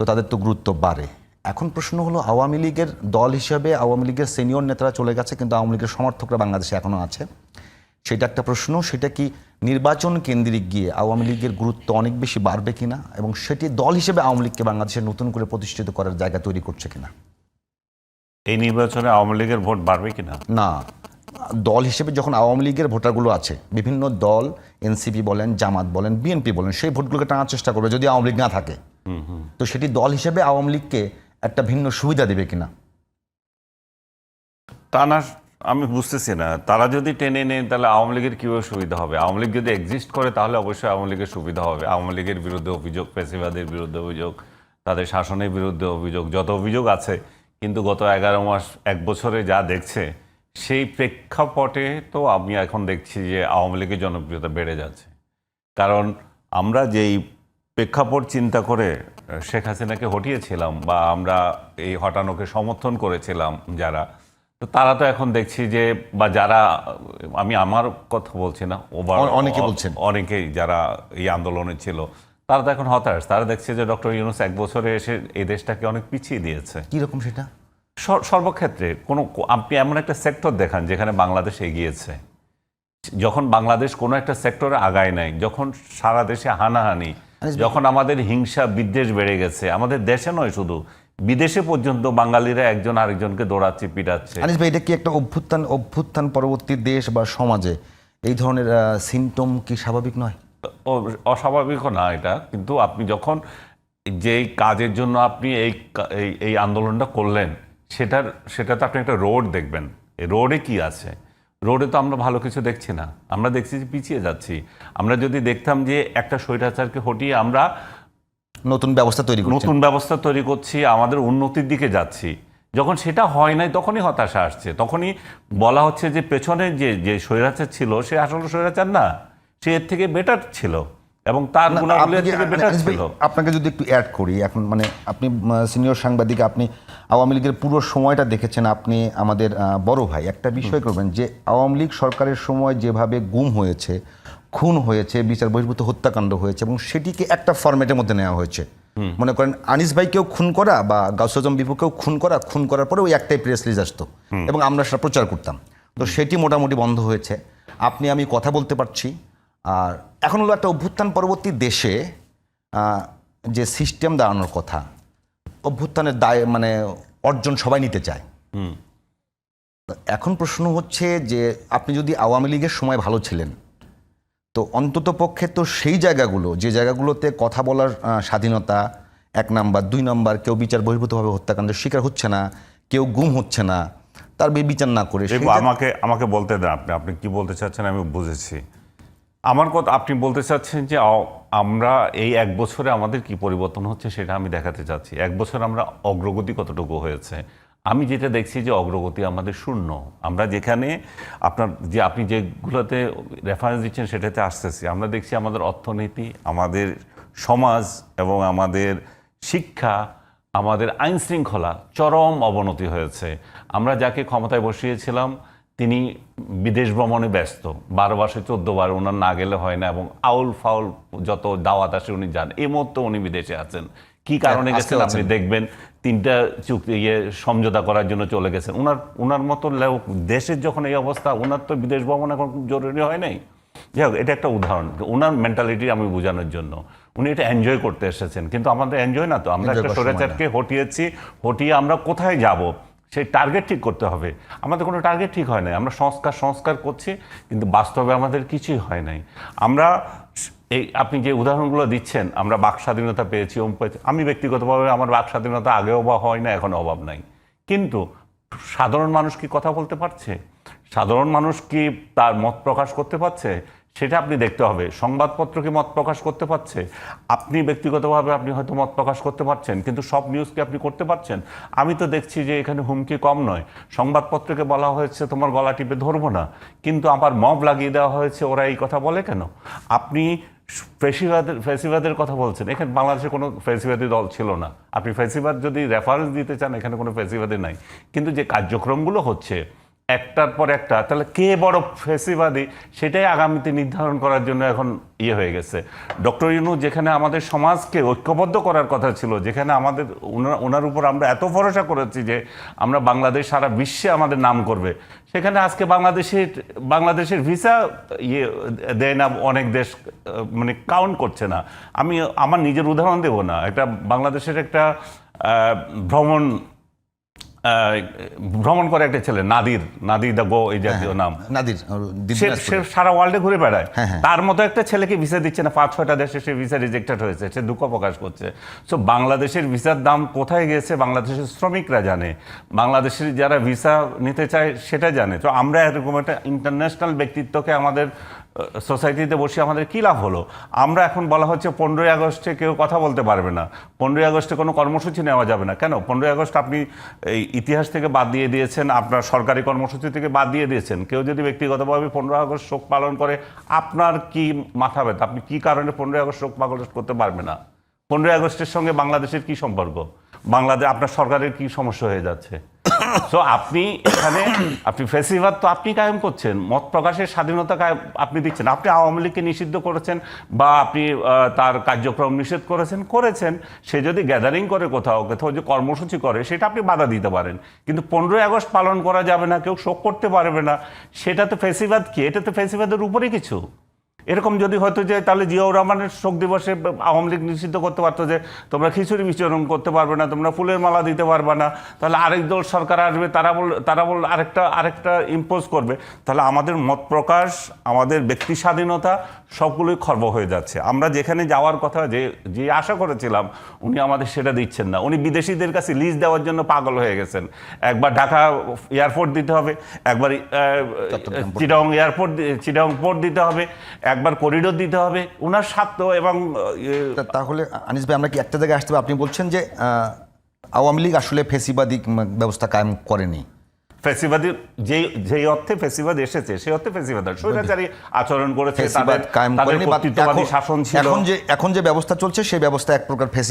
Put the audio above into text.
তো তাদের তো গুরুত্ব বাড়ে। এখন প্রশ্ন হলো আওয়ামী লীগের দল হিসেবে আওয়ামী লীগের সিনিয়র নেতারা চলে গেছে কিন্তু আওয়ামী লীগের সমর্থকরা বাংলাদেশে এখনও আছে? সেটা একটা প্রশ্ন সেটা কি নির্বাচন কেন্দ্রিক গিয়ে আওয়ামী লীগের গুরুত্ব অনেক বেশি বাড়বে কিনা? এবং সেটি দল হিসেবে আওয়ামী লীগকে বাংলাদেশে নতুন করে প্রতিষ্ঠিত করার জায়গা তৈরি করছে কিনা? এই নির্বাচনে আওয়ামী লীগের ভোট বাড়বে কিনা? না। দল হিসেবে যখন আওয়ামী লীগের ভোটারগুলো আছে বিভিন্ন দল এনসিপি বলেন জামাত বলেন বিএনপি বলেন সেই ভোটগুলোকে টানার চেষ্টা করবে যদি আওয়ামী লীগ না থাকে। তো সেটি দল হিসেবে আওয়ামী লীগকে একটা ভিন্ন সুবিধা দেবে কিনা? তা না, আমি বুঝতেছি না। তারা যদি টেনে নেন তাহলে আওয়ামী লীগের কীভাবে সুবিধা হবে? আওয়ামী লীগ যদি এক্সিস্ট করে, তাহলে অবশ্যই আওয়ামী লীগের সুবিধা হবে। আওয়ামী লীগের বিরুদ্ধে অভিযোগ পেশিবাদের বিরুদ্ধে অভিযোগ, তাদের শাসনের বিরুদ্ধে অভিযোগ, যত অভিযোগ আছে, কিন্তু গত এগারো মাস, এক বছরে যা দেখছে, সেই প্রেক্ষাপটে তো আমি এখন দেখছি যে আওয়ামী লীগের জনপ্রিয়তা বেড়ে যাচ্ছে। কারণ আমরা যেই প্রেক্ষাপট চিন্তা করে শেখ হাসিনাকে হটিয়েছিলাম বা আমরা এই হটানোকে সমর্থন করেছিলাম যারা তো তারা তো এখন দেখছি যে বা যারা আমি আমার কথা বলছি না ওভার অনেকে বলছেন। অনেকেই যারা এই আন্দোলনে ছিল তারা তো এখন হতাশ। তারা দেখছে যে ডক্টর ইউনুস এক বছরে এসে এই দেশটাকে অনেক পিছিয়ে দিয়েছে। কীরকম সেটা? সর্বক্ষেত্রে কোনো আপনি এমন একটা সেক্টর দেখান যেখানে বাংলাদেশ এগিয়েছে। যখন বাংলাদেশ কোনো একটা সেক্টরে আগায় নাই যখন সারা দেশে হানাহানি যখন আমাদের হিংসা বিদ্বেষ বেড়ে গেছে আমাদের দেশে নয় শুধু বিদেশে পর্যন্ত বাঙালিরা একজন আরেকজনকে দৌড়াচ্ছে পিটাচ্ছে। আনিস ভাই এটা কি একটা অভ্যুত্থান অভ্যুত্থান পরবর্তী দেশ বা সমাজে এই ধরনের সিমটম কি স্বাভাবিক নয়? অস্বাভাবিকও না এটা কিন্তু আপনি যখন যেই কাজের জন্য আপনি এই এই এই আন্দোলনটা করলেন সেটার সেটাতে আপনি একটা রোড দেখবেন। রোডে কি আছে? রোডে তো আমরা ভালো কিছু দেখছি না। আমরা দেখছি যে পিছিয়ে যাচ্ছি। আমরা যদি দেখতাম যে একটা স্বৈরাচারকে হটিয়ে আমরা নতুন ব্যবস্থা তৈরি নতুন ব্যবস্থা তৈরি করছি আমাদের উন্নতির দিকে যাচ্ছি। যখন সেটা হয় নাই তখনই হতাশা আসছে। তখনই বলা হচ্ছে যে পেছনে যে যে স্বৈরাচার ছিল সে আসলে স্বৈরাচার না সে এর থেকে বেটার ছিল। এবং তার থেকে বেটার ছিল আপনাকে যদি একটু অ্যাড করি এখন মানে আপনি সিনিয়র সাংবাদিক আপনি আওয়ামী লীগের পুরো সময়টা দেখেছেন আপনি আমাদের বড় ভাই। একটা বিষয় করবেন যে আওয়ামী লীগ সরকারের সময় যেভাবে গুম হয়েছে খুন হয়েছে বিচার বহির্ভূত হত্যাকাণ্ড হয়েছে এবং সেটিকে একটা ফরম্যাটের মধ্যে নেওয়া হয়েছে। মনে করেন আনিস ভাইকেও খুন করা বা গাউসজম বিপুকেও খুন করা খুন করার পরে ওই একটাই প্রেস রিলিজ আসতো। এবং আমরা সেটা প্রচার করতাম। তো সেটি মোটামুটি বন্ধ হয়েছে। আপনি আমি কথা বলতে পারছি। আর এখন হলো একটা অভ্যুত্থান পরবর্তী দেশে যে সিস্টেম দাঁড়ানোর কথা অভ্যুত্থানের দায় মানে অর্জন সবাই নিতে চায়। এখন প্রশ্ন হচ্ছে যে আপনি যদি আওয়ামী লীগের সময় ভালো ছিলেন তো অন্তত পক্ষে তো সেই জায়গাগুলো যে জায়গাগুলোতে কথা বলার স্বাধীনতা এক নাম্বার দুই নাম্বার কেউ বিচার বহির্ভূতভাবে হত্যাকাণ্ডের শিকার হচ্ছে না কেউ গুম হচ্ছে না তার বিচার না করে আমাকে আমাকে বলতে দেন আপনি আপনি কি বলতে চাচ্ছেন আমি বুঝেছি। আমার কথা আপনি বলতে চাচ্ছেন যে আমরা এই এক বছরে আমাদের কি পরিবর্তন হচ্ছে সেটা আমি দেখাতে চাচ্ছি। এক বছর আমরা অগ্রগতি কতটুকু হয়েছে? আমি যেটা দেখছি যে, অগ্রগতি আমাদের শূন্য। আমরা যেখানে আপনার যে আপনি যেগুলোতে রেফারেন্স দিচ্ছেন সেটাতে আসতেছি। আমরা দেখছি আমাদের অর্থনীতি, আমাদের সমাজ এবং আমাদের শিক্ষা, আমাদের আইন শৃঙ্খলা চরম অবনতি হয়েছে। আমরা যাকে ক্ষমতায় বসিয়েছিলাম তিনি বিদেশ ভ্রমণে ব্যস্ত। বারো মাসে চোদ্দ বার ওনার না গেলে হয় না এবং আউল ফাউল যত দাওয়াত আসে উনি যান। এই মুহূর্তে উনি বিদেশে আছেন। কি কারণে গেছেন আপনি দেখবেন তিনটা চুক্তি ইয়ে সমঝোতা করার জন্য চলে গেছেন। ওনার ওনার মতো দেশের যখন এই অবস্থা ওনার তো বিদেশ ভ্রমণ এখন জরুরি হয় নাই। যাই হোক এটা একটা উদাহরণ। ওনার মেন্টালিটি আমি বোঝানোর জন্য। উনি এটা এনজয় করতে এসেছেন। কিন্তু আমাদের এনজয় না তো। আমরা একটা। স্বৈরাচারকে হটিয়েছি হটিয়ে আমরা কোথায় যাব? সেই টার্গেট ঠিক করতে হবে। আমাদের কোনো টার্গেট ঠিক হয় নাই। আমরা সংস্কার সংস্কার করছি, কিন্তু বাস্তবে আমাদের কিছুই হয় নাই। আমরা এই আপনি যে উদাহরণগুলো দিচ্ছেন, আমরা বাক স্বাধীনতা পেয়েছি আমি ব্যক্তিগতভাবে আমার বাক স্বাধীনতা আগেও বা হয় না এখন অভাব নাই। কিন্তু সাধারণ মানুষ কি কথা বলতে পারছে? সাধারণ মানুষ কি তার মত প্রকাশ করতে পারছে? সেটা আপনি দেখতে হবে। সংবাদপত্র কি মত প্রকাশ করতে পারছে? আপনি ব্যক্তিগতভাবে আপনি হয়তো মত প্রকাশ করতে পারছেন, কিন্তু সব নিউজ কি আপনি করতে পারছেন? আমি তো দেখছি যে এখানে হুমকি কম নয়। সংবাদপত্রকে বলা হয়েছে, তোমার গলা টিপে ধরবো না। কিন্তু আমার মব লাগিয়ে দেওয়া হয়েছে, ওরা এই কথা বলে কেন? আপনি ফেসিবাদের ফেসিবাদের কথা বলছেন। এখানে বাংলাদেশে কোনো ফেসিবাদী দল ছিল না। আপনি ফেসিবাদ যদি রেফারেন্স দিতে চান, এখানে কোনো ফেসিবাদী নাই। কিন্তু যে কার্যক্রমগুলো হচ্ছে একটার পর একটা, তাহলে কে বড় ফেসিবাদী? সেটাই আগামীতে নির্ধারণ করার জন্য এখন ইয়ে হয়ে গেছে। ডক্টর ইনু যেখানে আমাদের সমাজকে ঐক্যবদ্ধ করার কথা ছিল, যেখানে আমাদের ওনার- উপর আমরা এত ভরসা করেছি যে আমরা বাংলাদেশ সারা বিশ্বে আমাদের নাম করবে। সেখানে আজকে বাংলাদেশের বাংলাদেশের ভিসা ইয়ে দেয় না, অনেক দেশ মানে কাউন্ট করছে না। আমি আমার নিজের উদাহরণ দেব না। একটা বাংলাদেশের একটা ভ্রমণ ভ্রমণ করে একটা ছেলে নাদির নাদির দা গো এই জাতীয় নাম। নাদির সে সারা ওয়ার্ল্ডে ঘুরে বেড়ায়। হ্যাঁ, হ্যাঁ। তার মতো একটা ছেলেকে ভিসা দিচ্ছে না পাঁচ ছয়টা দেশে সে ভিসা রিজেক্টেড হয়েছে সে দুঃখ প্রকাশ করছে। সো বাংলাদেশের ভিসার দাম কোথায় গেছে বাংলাদেশের শ্রমিকরা জানে। বাংলাদেশের যারা ভিসা নিতে চায় সেটা জানে। তো আমরা এরকম একটা ইন্টারন্যাশনাল ব্যক্তিত্বকে আমাদের সোসাইটিতে বসে আমাদের কী লাভ হলো? আমরা এখন বলা হচ্ছে পনেরোই আগস্টে কেউ কথা বলতে পারবে না। পনেরোই আগস্টে কোনো কর্মসূচি নেওয়া যাবে না। কেন? পনেরোই আগস্ট আপনি এই ইতিহাস থেকে বাদ দিয়ে দিয়েছেন, আপনার সরকারি কর্মসূচি থেকে বাদ দিয়ে দিয়েছেন। কেউ যদি ব্যক্তিগতভাবে পনেরোই আগস্ট শোক পালন করে, আপনার কি মাথা ব্যথা? আপনি কি কারণে পনেরোই আগস্ট শোক পালন করতে পারবে না? পনেরোই আগস্টের সঙ্গে বাংলাদেশের কি সম্পর্ক? বাংলাদেশ আপনার সরকারের কি সমস্যা হয়ে যাচ্ছে? সো আপনি এখানে, আপনি ফেসিভার তো আপনি কায়েম করছেন। মত প্রকাশের স্বাধীনতা আপনি দিচ্ছেন। আপনি আওয়ামী লীগকে নিষিদ্ধ করেছেন বা আপনি তার কার্যক্রম নিষেধ করেছেন করেছেন। সে যদি গ্যাদারিং করে কোথাও কোথাও যে কর্মসূচি করে, সেটা আপনি বাধা দিতে পারেন। কিন্তু পনেরোই আগস্ট পালন করা যাবে না, কেউ শোক করতে পারবে না। সেটা তো ফেসিবাদ কি? এটা তো ফেসিবাদের উপরে কিছু। এরকম যদি হতো যে তাহলে জিয়াউর রহমানের শোক দিবসে আওয়ামী লীগ নিষিদ্ধ করতে পারতো যে তোমরা খিচুড়ি বিচরণ করতে পারবে না তোমরা ফুলের মালা দিতে পারবে না তাহলে আরেক দল সরকার আসবে তারা বল তারা বল আরেকটা আরেকটা ইম্পোজ করবে। তাহলে আমাদের মত প্রকাশ আমাদের ব্যক্তি স্বাধীনতা সবগুলোই খর্ব হয়ে যাচ্ছে। আমরা যেখানে যাওয়ার কথা যে যে আশা করেছিলাম উনি আমাদের সেটা দিচ্ছেন না। উনি বিদেশিদের কাছে লিজ দেওয়ার জন্য পাগল হয়ে গেছেন। একবার ঢাকা এয়ারপোর্ট দিতে হবে একবার চিটাং এয়ারপোর্ট চিটাং পোর্ট দিতে হবে একবার করিডোর দিতে হবে ওনার স্বার্থ এবং ইয়ে, তাহলে আনিস ভাই আমরা কি একটা জায়গায় আসতে হবে আপনি বলছেন যে আওয়ামী লীগ আসলে ফেসিবাদী ব্যবস্থা কায়েম করেনি। ফেসিবাদী যে যেই অর্থে ফেসিবাদ এসেছে সেই অর্থে ফেসিবাদ স্বৈরাচারী আচরণ করেছে শাসন ছিল। এখন যে এখন যে ব্যবস্থা চলছে সেই ব্যবস্থা এক প্রকার ফেসি